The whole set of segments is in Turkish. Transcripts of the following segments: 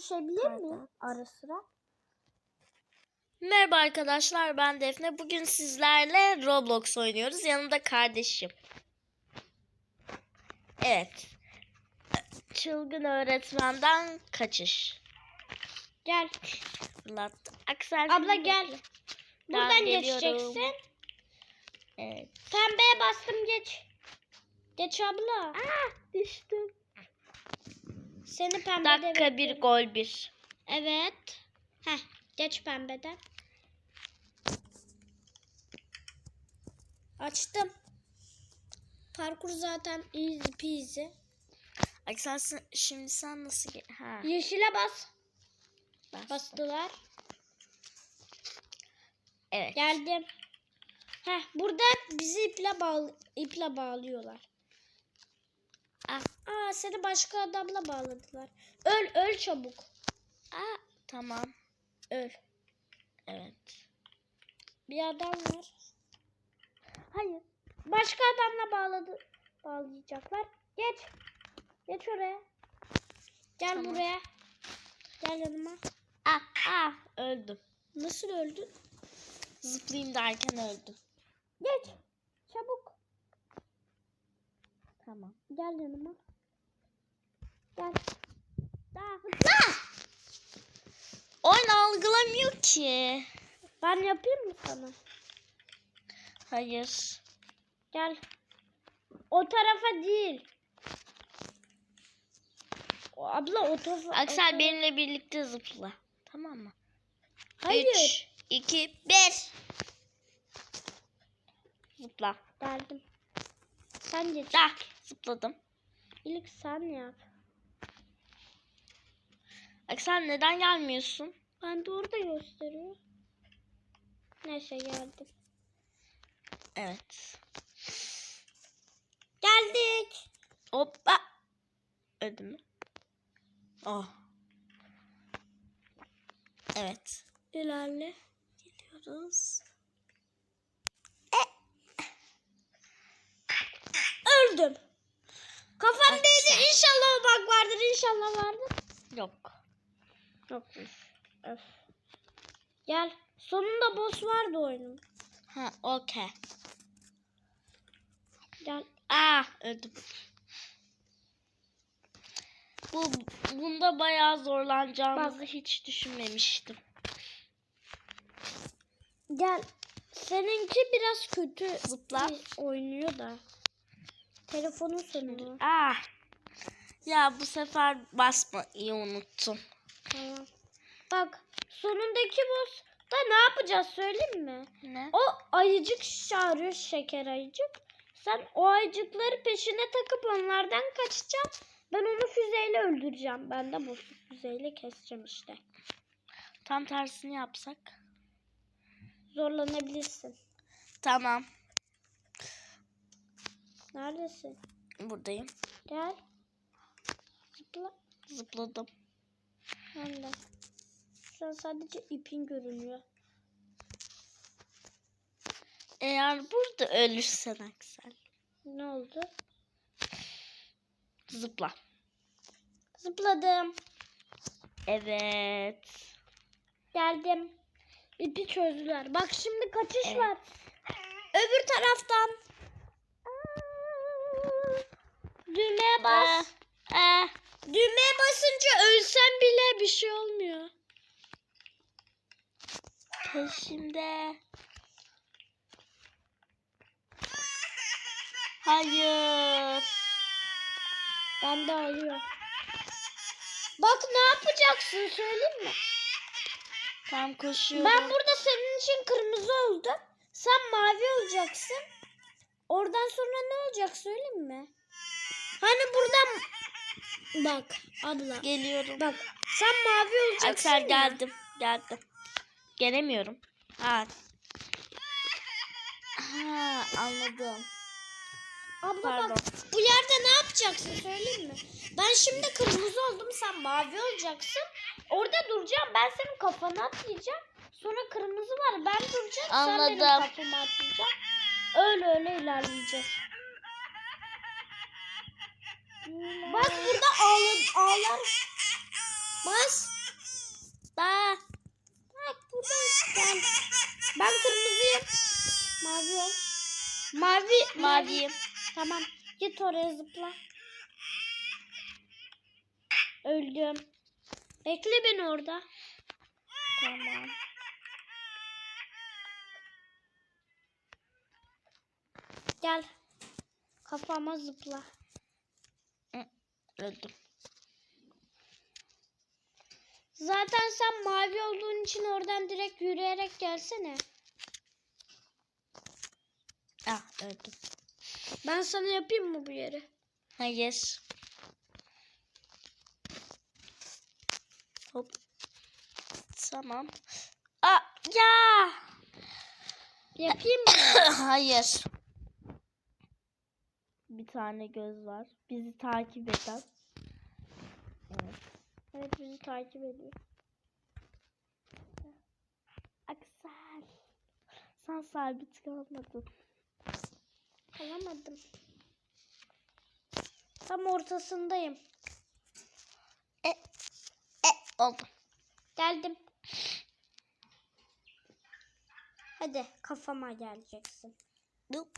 düşebilir miyim ara sıra? Merhaba arkadaşlar ben Defne. Bugün sizlerle Roblox oynuyoruz. Yanımda kardeşim. Evet. Çılgın öğretmenden kaçış. Gel. Fırlattı. Aksel Abla gel. Buradan geliyorum. geçeceksin. Evet. Pembeye bastım geç. Geç abla. Ah düştüm. Seni pembede Dakika bekliyorum. bir gol bir. Evet. Heh geç pembeden. Açtım. Parkur zaten easy peasy. Aksel sen- şimdi sen nasıl ha, Yeşile bas. bastım. Bastılar. Evet. Geldim. Heh burada bizi iple bağlı iple bağlıyorlar. Ah, Aa seni başka adamla bağladılar. Öl öl çabuk. ah, tamam. Öl. Evet. Bir adam var. Hayır. Başka adamla bağladı bağlayacaklar. Geç. Geç oraya. Gel Tamam. buraya. Gel yanıma. Ah, ah, öldüm. Nasıl öldün? Zıplayayım derken öldüm. Geç. Çabuk. Tamam. Gel yanıma. Gel. Daha Oyun algılamıyor ki. Ben yapayım mı sana? Hayır. Gel. O tarafa değil. O, abla o tarafa. o Aksel tarafa- benimle birlikte zıpla. Tamam mı? Hayır. 3, 2, 1. Zıpla. Geldim. Sen geç. Ah, zıpladım. İlk sen yap. Aksel neden gelmiyorsun? Ben de orada gösteriyor. Neyse geldim. Evet. Geldik. Hoppa. Öldü mü? Oh. Evet. İlerle. Geliyoruz. Öldüm. Kafam Aksel. değdi. İnşallah o bak vardır. İnşallah vardır. Yok. Yokmuş. Öf. Gel. Sonunda boss vardı oyunun. Ha, okey. Gel. Ah, öldüm. Bu bunda bayağı zorlanacağımızı hiç düşünmemiştim. Gel. Seninki biraz kötü Zıpla. oynuyor da. Telefonun sonu. Ah. Ya bu sefer basmayı unuttum. Tamam. Bak sonundaki boss da ne yapacağız söyleyeyim mi? Ne? O ayıcık çağırıyor şeker ayıcık. Sen o ayıcıkları peşine takıp onlardan kaçacaksın. Ben onu füzeyle öldüreceğim. Ben de boss'u füzeyle keseceğim işte. Tam tersini yapsak. Zorlanabilirsin. Tamam. Neredesin? Buradayım. Gel. Zıpla. Zıpladım. Ben de. Şu an sadece ipin görünüyor. Eğer burada ölürsen Aksel. Ne oldu? Zıpla. Zıpladım. Evet. Geldim. İpi çözdüler. Bak şimdi kaçış Evet. var. Öbür taraftan. Düğmeye bas. Ah, Düğmeye basınca ölsen bile bir şey olmuyor. peşimde. Hayır. Ben de alıyor. Bak ne yapacaksın söyleyeyim mi? Tam koşuyorum. Ben burada senin için kırmızı oldum. Sen mavi olacaksın. Oradan sonra ne olacak söyleyeyim mi? Hani buradan bak abla. geliyorum. Bak sen mavi olacaksın. Aksel ya. geldim. Geldim. Gelemiyorum. Ha. Ha anladım. Abla Pardon. bak bu yerde ne yapacaksın söyleyeyim mi? Ben şimdi kırmızı oldum sen mavi olacaksın. Orada duracağım ben senin kafana atlayacağım. Sonra kırmızı var ben duracağım sen benim Anladım. kafama atlayacaksın. Öyle öyle ilerleyeceğiz. Bak burada ağla, ağlar Bas. Aa, Bak burada. Gel. Ben kırmızıyım. Mavi. Mavi. maviyim. Tamam. Git oraya zıpla. Öldüm. Bekle beni orada. Tamam. Gel. Kafama zıpla. Öldüm. Zaten sen mavi olduğun için oradan direkt yürüyerek gelsene. Ah öldüm. Ben sana yapayım mı bu yeri? Hayır. Hop. Tamam. Aa, ya. Yapayım mı? Hayır. Tane göz var. Bizi takip eden. Evet. evet bizi takip ediyor. Aksel. Sen sabit kalmadın. Alamadım. Tam ortasındayım. E, e, oldu. Geldim. Hadi kafama geleceksin. Dup.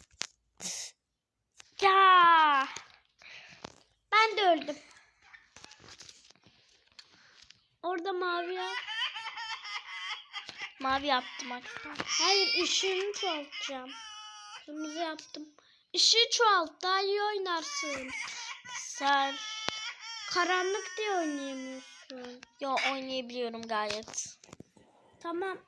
Ya. Ben de öldüm. Orada mavi ya. Mavi yaptım Aksel. Hayır ışığını çoğaltacağım. Kırmızı yaptım. Işığı çoğalt daha iyi oynarsın. Sen. Karanlık diye oynayamıyorsun. Yo oynayabiliyorum gayet. Tamam.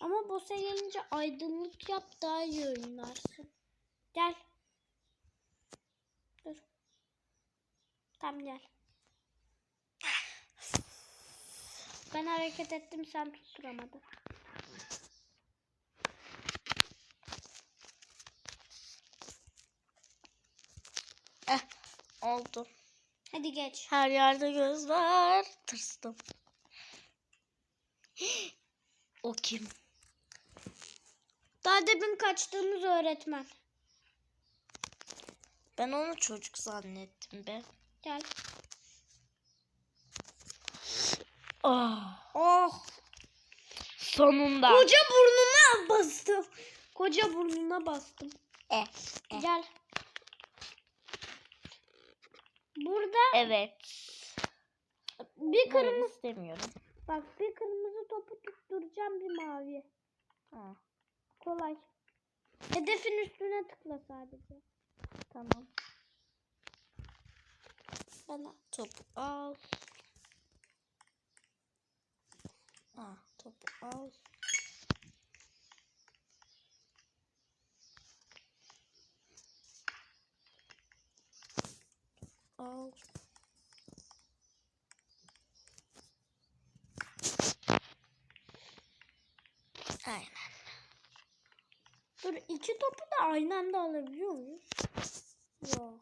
Ama boss'a gelince aydınlık yap daha iyi oynarsın. Gel. Dur. Tam gel. Ben hareket ettim sen tutturamadın. Eh oldu. Hadi geç. Her yerde göz var. Tırstım. o kim? Daha demin kaçtığımız öğretmen. Ben onu çocuk zannettim be. Gel. Oh. Oh. Sonunda. Koca burnuna bastım. Koca burnuna bastım. Eh, eh. Gel. Burada Evet. bir kırmızı istemiyorum. bak bir kırmızı topu tutturacağım bir mavi. Ha, Kolay. Hedefin üstüne tıkla sadece. tamam. Bana. Topu al. Ah, topu al. Al. Dur iki topu da aynı anda alabiliyor muyuz? Yok.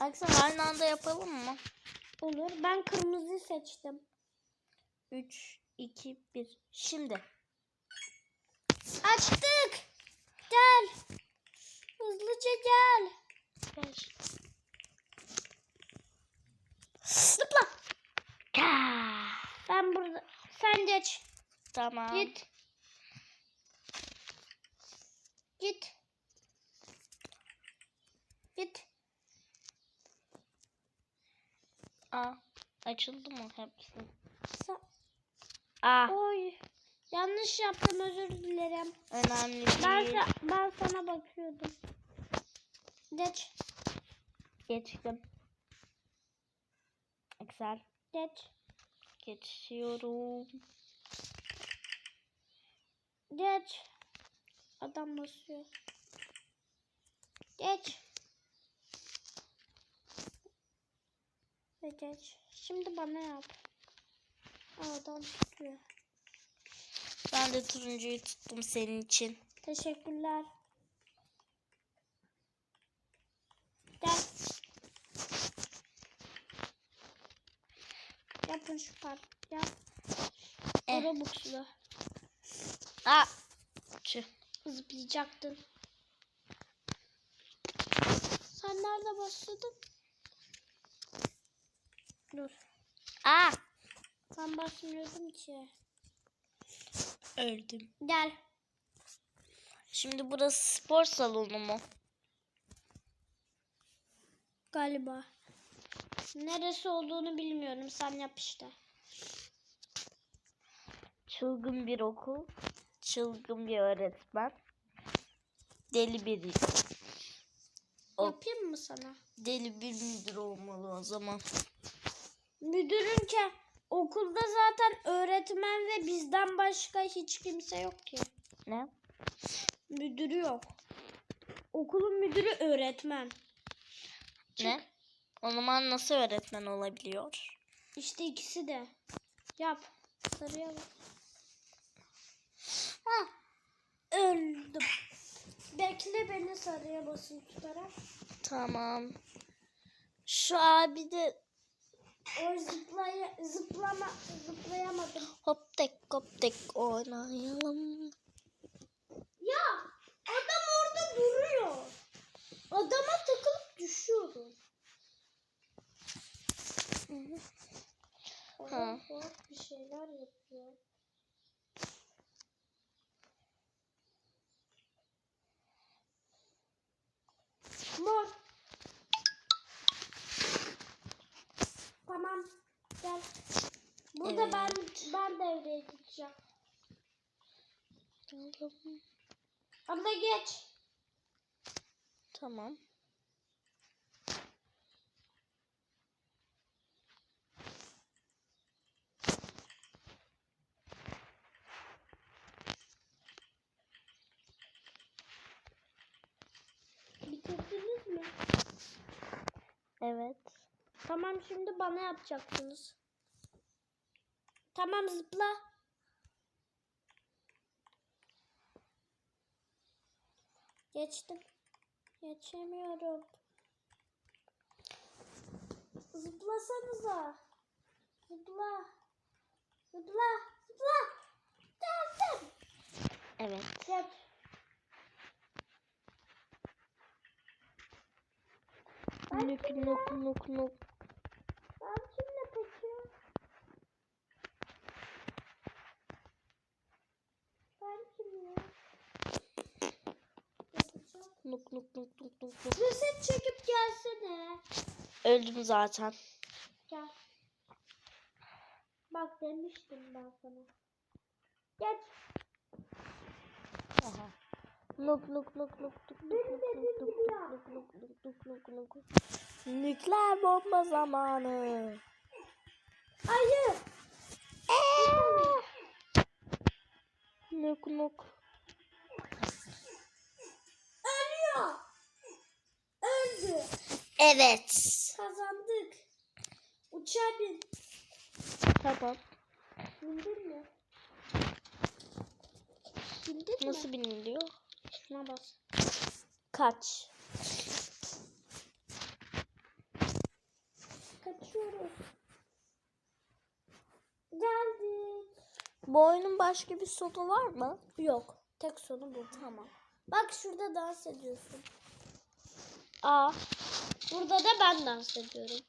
Aksel aynı anda yapalım mı? Olur. Ben kırmızı seçtim. 3, 2, 1. Şimdi. Açtık. Gel. Hızlıca gel. Beş. Zıpla. Ben burada. Sen geç. Tamam. Git. Git. Git. Aa, açıldı mı hepsi? Sa- Aa, Oy. Yanlış yaptım özür dilerim. önemli Ben, değil. sa- ben sana bakıyordum. Geç. Geçtim. Excel. Geç. Geçiyorum. Geç. Adam basıyor. Geç. Ve geç. Şimdi bana yap. Adam tutuyor. Ben de turuncuyu tuttum senin için. Teşekkürler. Gel. Yap yapacaksın şu park. Yap. Eh. Robux'lu. Aa. Tüh. Zıplayacaktın. Sen nerede başladın? Dur. Aa. Ben basmıyordum ki. Öldüm. Gel. Şimdi burası spor salonu mu? Galiba. Neresi olduğunu bilmiyorum. Sen yap işte. Çılgın bir okul. Çılgın bir öğretmen. Deli bir O- Yapayım mı sana? deli bir müdür olmalı o zaman. Müdürün ki okulda zaten öğretmen ve bizden başka hiç kimse yok ki. Ne? Müdürü yok. Okulun müdürü öğretmen. Ne? O zaman nasıl öğretmen olabiliyor? İşte ikisi de. Yap. Sarıya bak. Ha. Öldüm. Bekle beni sarıya basın tutarak. Tamam. Şu abi de O zıplaya, zıplama, zıplayamadım. hop tek hop tek oynayalım. Ya adam orada duruyor. Adama Tuhaf bir şeyler yapıyor. Mor. Tamam. Gel. Burada Evet. ben ben devreye gideceğim. Abla geç. Tamam. Bitirdiniz mi? Evet. Tamam şimdi bana yapacaksınız. Tamam zıpla. Geçtim. Geçemiyorum. Zıplasanıza. Zıpla. Zıpla. Zıpla. Geldim. Evet. Geç. Nuk nuk nuk nuk. Ben kimle peki? Ben kimle? Nuk nuk nuk nuk nuk nuk. Reset çekip gelsene. Öldüm zaten. Gel. Bak demiştim ben sana. Geç. Nuk nuk nuk nuk nuk nuk nuk nuk nuk nuk nuk nuk nuk nuk. Nükleer bomba zamanı. Hayır. Nuk nuk. Ölüyor. Öldü. Evet. Kazandık. Uçağa bin. Tamam. Bindin mi? Bindin mi? Nasıl biniliyor? Şuna bas. Kaç. Kaçıyoruz. Geldik. Bu oyunun başka bir sonu var mı? Yok. Tek sonu bu. Tamam. Bak şurada dans ediyorsun. Aa. Burada da ben dans ediyorum.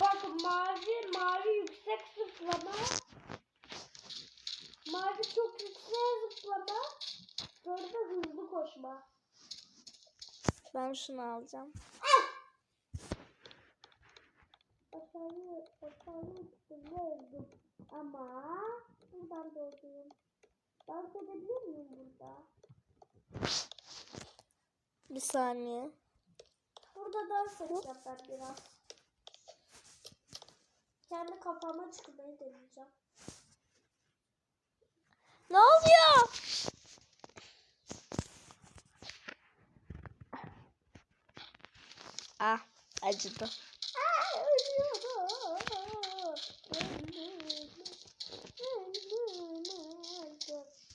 Bak mavi, mavi yüksek zıplama. Mavi çok yüksek zıplama. Sonra da hızlı koşma. Ben şunu alacağım. Aşağıya, aşağıya üstüne öldüm. Ama buradan doğdum. Dans edebilir miyim burada? Bir saniye. Burada dans edeceğim ben biraz. Kendi kafama çıkmayı deneyeceğim. Ne oluyor? Ah acıdı.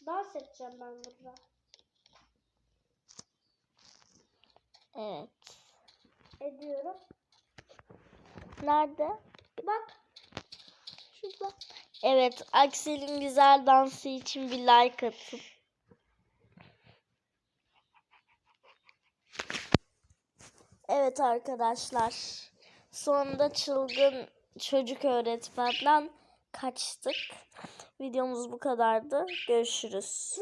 Dans edeceğim ben burada. Evet. Ediyorum. Nerede? Bak Evet, Aksel'in güzel dansı için bir like atın. Evet arkadaşlar. Sonunda çılgın çocuk öğretmenden kaçtık. Videomuz bu kadardı. Görüşürüz.